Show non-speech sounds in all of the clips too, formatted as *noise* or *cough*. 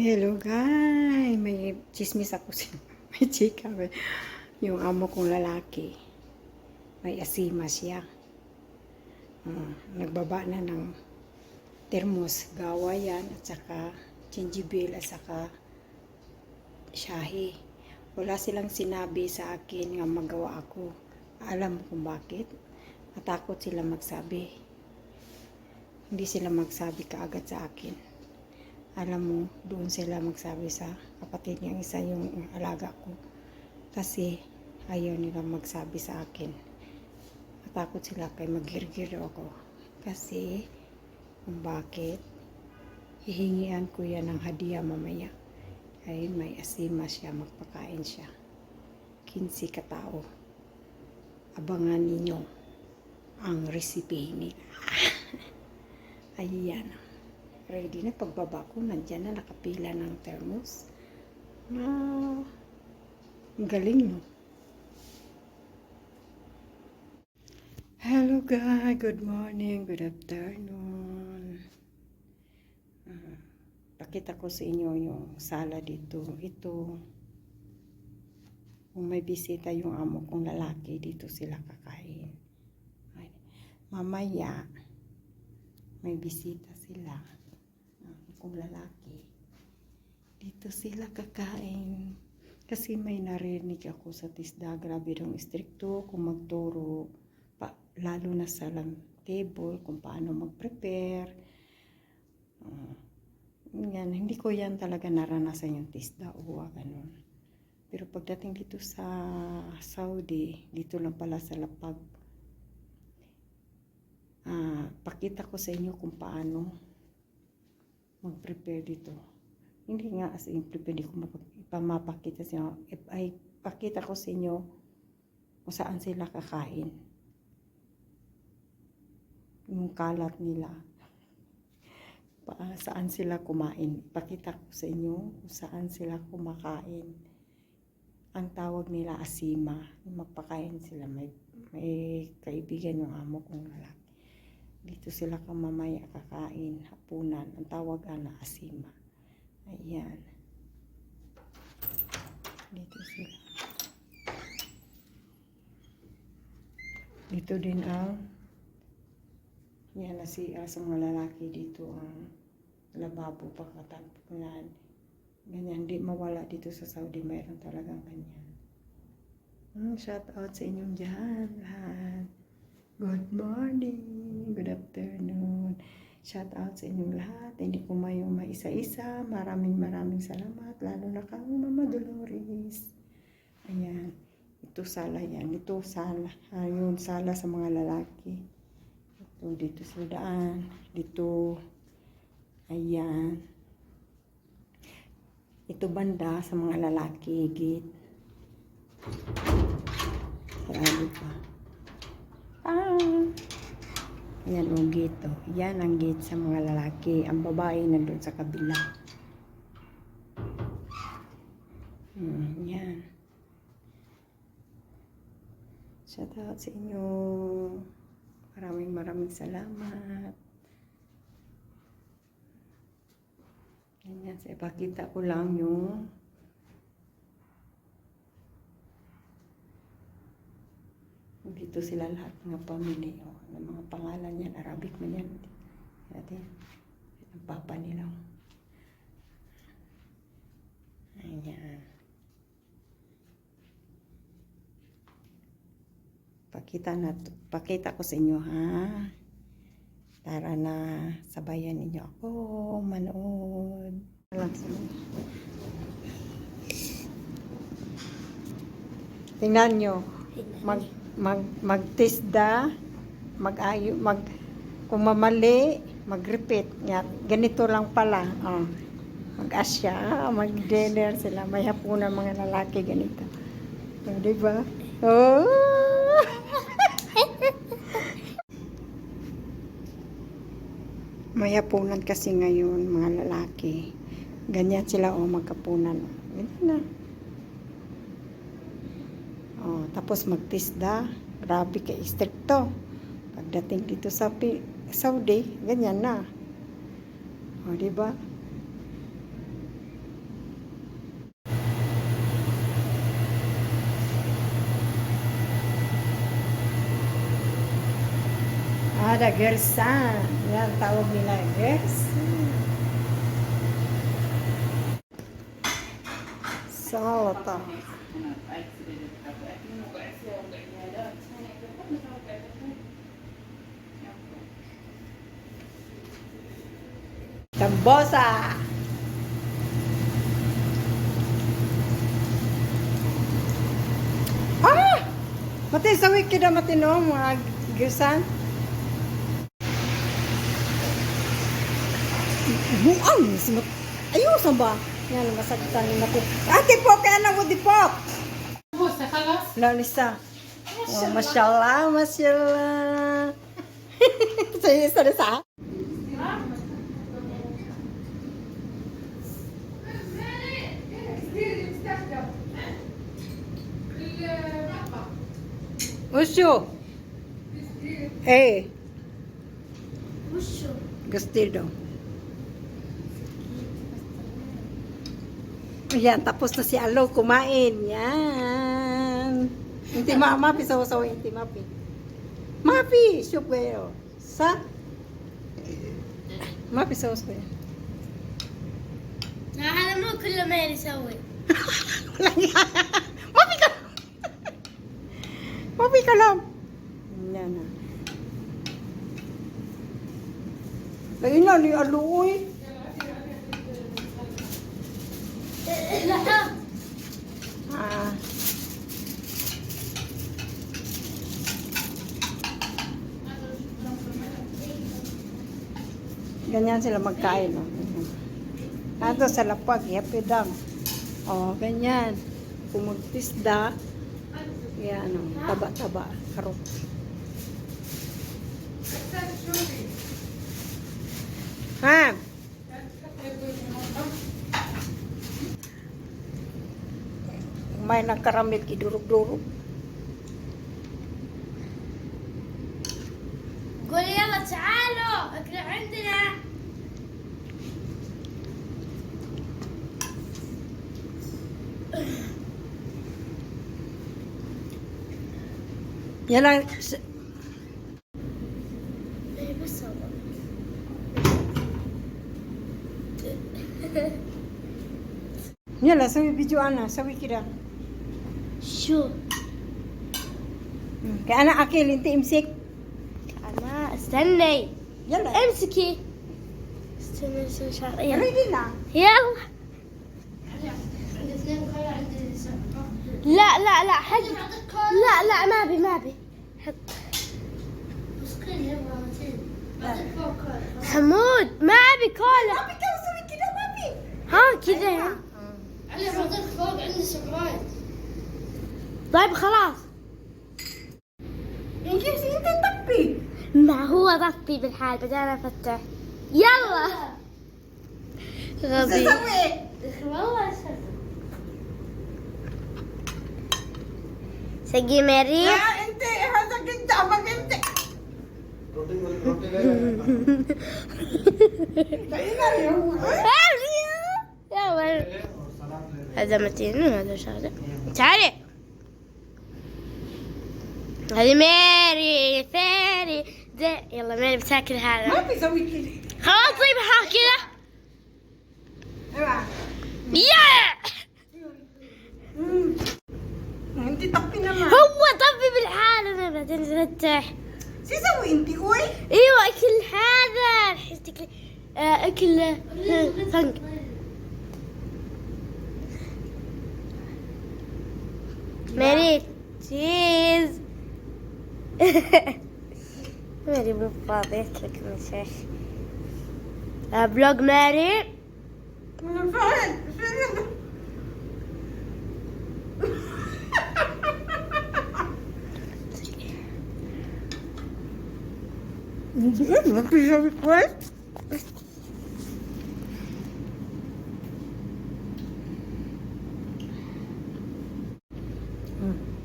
hello guys. May chismis ako sa *laughs* may chika. Yung amo kong lalaki. May asima siya. Ah, nagbaba na ng termos, gawa yan, at saka gingibil, at saka shahi. Wala silang sinabi sa akin nga magawa ako. Alam kung bakit? Natakot sila magsabi. Hindi sila magsabi kaagad sa akin alam mo, doon sila magsabi sa kapatid niyang isa yung alaga ko. Kasi ayaw nila magsabi sa akin. Natakot sila kay magirgir ako. Kasi kung bakit, hihingian ko yan ng hadiah mamaya. Ay may asima siya, magpakain siya. 15 katao. Abangan ninyo ang recipe nila. *laughs* Ayan ready na pagbaba ko, nandyan na nakapila ng thermos. Na, ang galing no. Hello guys, good morning, good afternoon. Ah, pakita ko sa inyo yung sala dito. Ito, kung may bisita yung amo kong lalaki, dito sila kakain. Ay, Mamaya, may bisita sila kung lalaki. Dito sila kakain. Kasi may narinig ako sa tisda, grabe daw istrikto kung magturo, pa, lalo na sa table, kung paano mag-prepare. Uh, yan, hindi ko yan talaga naranasan yung tisda o ganun. Pero pagdating dito sa Saudi, dito lang pala sa lapag, uh, pakita ko sa inyo kung paano mag-prepare dito. Hindi nga as in hindi ko mapapakita sa inyo. If pakita ko sa inyo kung saan sila kakain. Yung kalat nila. Pa, saan sila kumain. Pakita ko sa inyo kung saan sila kumakain. Ang tawag nila asima. Magpakain sila. May, may kaibigan yung amo kong lalaki. Dito sila kamamaya kakain, hapunan. Ang tawag na asima. Ayan. Dito sila. Dito din ang yan na si uh, sa mga lalaki dito ang lababo pagkatagpunan. Ganyan, di mawala dito sa Saudi. Mayroon talagang ganyan. Mm, shout out sa inyong dyan lahat. Good morning, good afternoon. Shout out sa inyong lahat. Hindi ko mayo maisa-isa. Maraming maraming salamat. Lalo na kang Mama Dolores. Ayan. Ito sala yan. Ito sala. Yung sala sa mga lalaki. Ito dito sa daan. Dito. Ayan. Ito banda sa mga lalaki. Gate. Sarado pa. Ah. Yan ang gate oh. Yan ang gate sa mga lalaki. Ang babae nandun sa kabila. Hmm, yan. Shout out sa inyo. Maraming maraming salamat. Ganyan. Sa ipakita ko lang yung Dito sila lahat mga pamilya. Oh, ng mga pangalan yan. Arabic man yan. Natin. Ang papa nila. Oh. Ayan. Pakita na pakita ko sa inyo ha. Tara na sabayan ninyo ako manood. Tingnan nyo. Mag mag magtisda, mag-ayo, mag kung mamali, mag-repeat. Yan. Ganito lang pala. Oh. Mag-asya, mag-dinner sila. May hapunan mga lalaki ganito. Oh, di ba? Oh! May hapunan kasi ngayon mga lalaki. Ganyan sila o oh, magkapunan. Ganyan na. Tapos magtisda, grabe kay istrikto. Pagdating dito sa Saudi, ganyan na. O, diba? ada ah, gersa ah. yang tawag nila Salah tak. Sambosa! Ah! Mati sa wiki na matino mga girsan. Buang! Ayusan ba? Yan, masaktan na ko. Ate po, kaya na ko di po! Sambosa ka ba? Lalisa. Oh, masyallah, masyallah. Saya *laughs* isa na sa Usyo. Eh. Usyo. Gustido. Ayan, tapos na si Alo kumain. Yan. Inti ma, mapi sa inti mapi. Mapi, syupero. Sa? Mapi sa. Nakakala mo kung lamay sa uwi. Mapi ka lang. Yan na. Ayun na, ni. لا Ah. Ganyan sila magkain. Oh. Ganyan. Ato sa lapag, yapidang. Oh, ganyan. Kumagtisda. Yan, oh, taba-taba. Karot. Ha? May nagkaramit idurog-durog. يلا. يلا سوي فيديو أنا سوي كده. شو؟ أنا اكل أنت امسك. أنا استني. يلا. امسكي. استني يلا. لا لا لا حجي لا لا ما بي ما بي حط حمود ما أبي كولا Mapi ka, sawi kira, mapi. ها كذا علي بعطيك فوق عندي سبرايز. طيب خلاص. si inti tapi. ما هو ضبطي بالحال بعدين أنا أفتح. يلا. غبي. والله سقي ماري কিন্তু আমাকে هذا متين وهذا شغلة تعالي هذه ماري فاري يلا ميري بتاكل هذا ما بيسوي كذا خلاص طيب ها كذا يا انت طبينا معي تنفتح شو تسوي أنت هو؟ إيوه أكل هذا. حسيت اكل آه، آه، فنق ماري تشيز. *laughs* ماري مو فاضي لك من شيخ بلوج ماري. من الفعل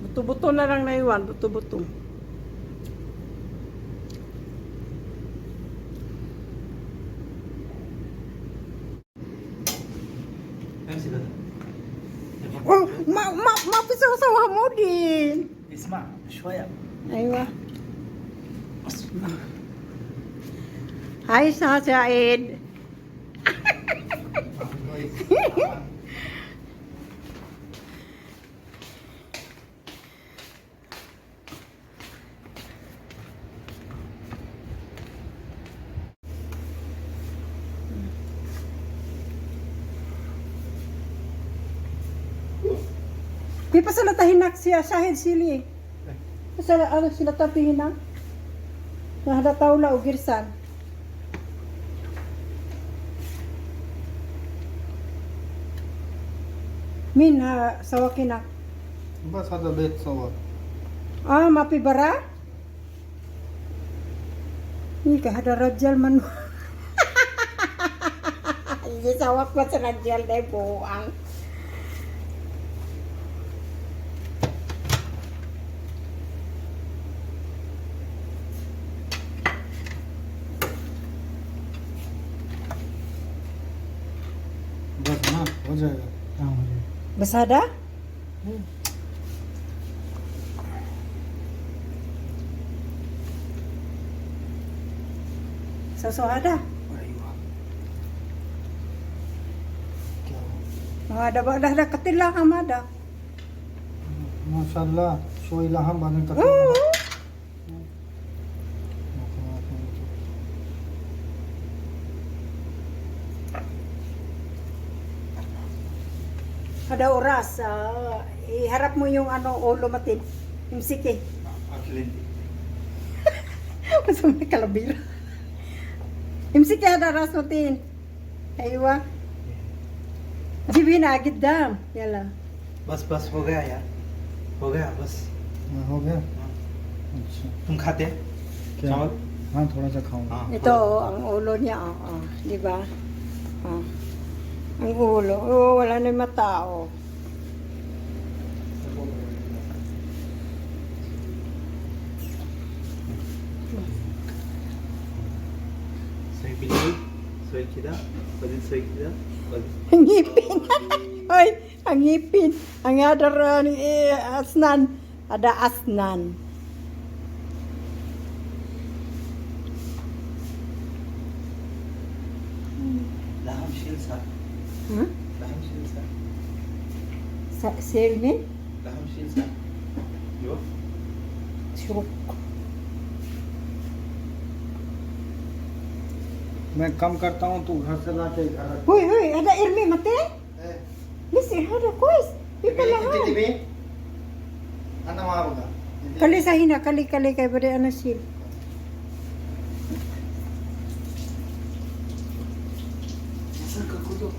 Buto-buto na lang naiwan, buto-buto. Oh, ma ma ma bisa sewa mudi. Ismah, shoyam. Ayo. Ah. Isma. Na si Aid. Di pa sila tahinak siya Shahid Sili. Sa ano sila tahinak? Nahada tawla o girsan. Min ha sawakin na. बस आता बेत सवा Ah, mapibara? Ni ka hada rajal man. Hindi sawak pa sa rajal dahil buang. बस ना हो जाएगा काम हो Besar dah? Hmm. Sosok ada? Mga ada apa dah katil lah ang ada. Masyaallah, soy lang ang banin katil. Oo. Kada oras, ah, iharap mo yung ano, ulo matin. Yung siki. *laughs* Masa may kalabira. Yung siki hada ras matin. Aywa. Jibi na agad dam. Yala. बस बस हो गया यार हो गया बस हाँ, हो गया अच्छा तुम खाते हैं क्या चावल हाँ थोड़ा सा खाऊंगा हाँ Ito, oh, ang ulo niya, oh, oh, di ba? Oh. Ang ulo, oh, wala na yung mata, oh. soy kida pwede soy pwede Ang ngipin. *laughs* Hoy, ang ngipin. Ang adar ni eh, asnan. Ada asnan. laham shilsa Sa Saved me? Sure. मैं कम करता हूँ तू घर से ला के घर होय होय ada ilmi mate? Eh. Miss hada kois. People ha. Tibi. Ana ma buka. Kali sahina kali kali kay bade anasil. Sir ka kudok.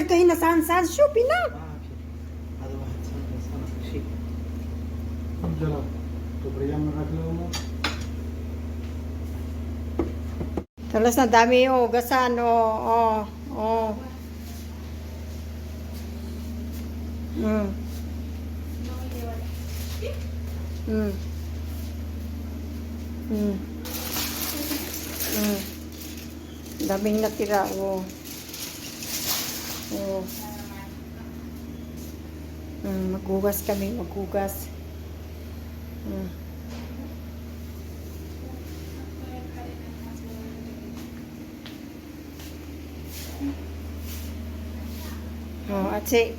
सकते हो इंसान साज शो पीना Talas na dami o, oh, gasan o, oh, o, oh, o. Oh. Mm. Mm. Mm. Mm. Daming natira o. Oh. Oh. Mm, maghugas kami, maghugas. Mm. Oh, at si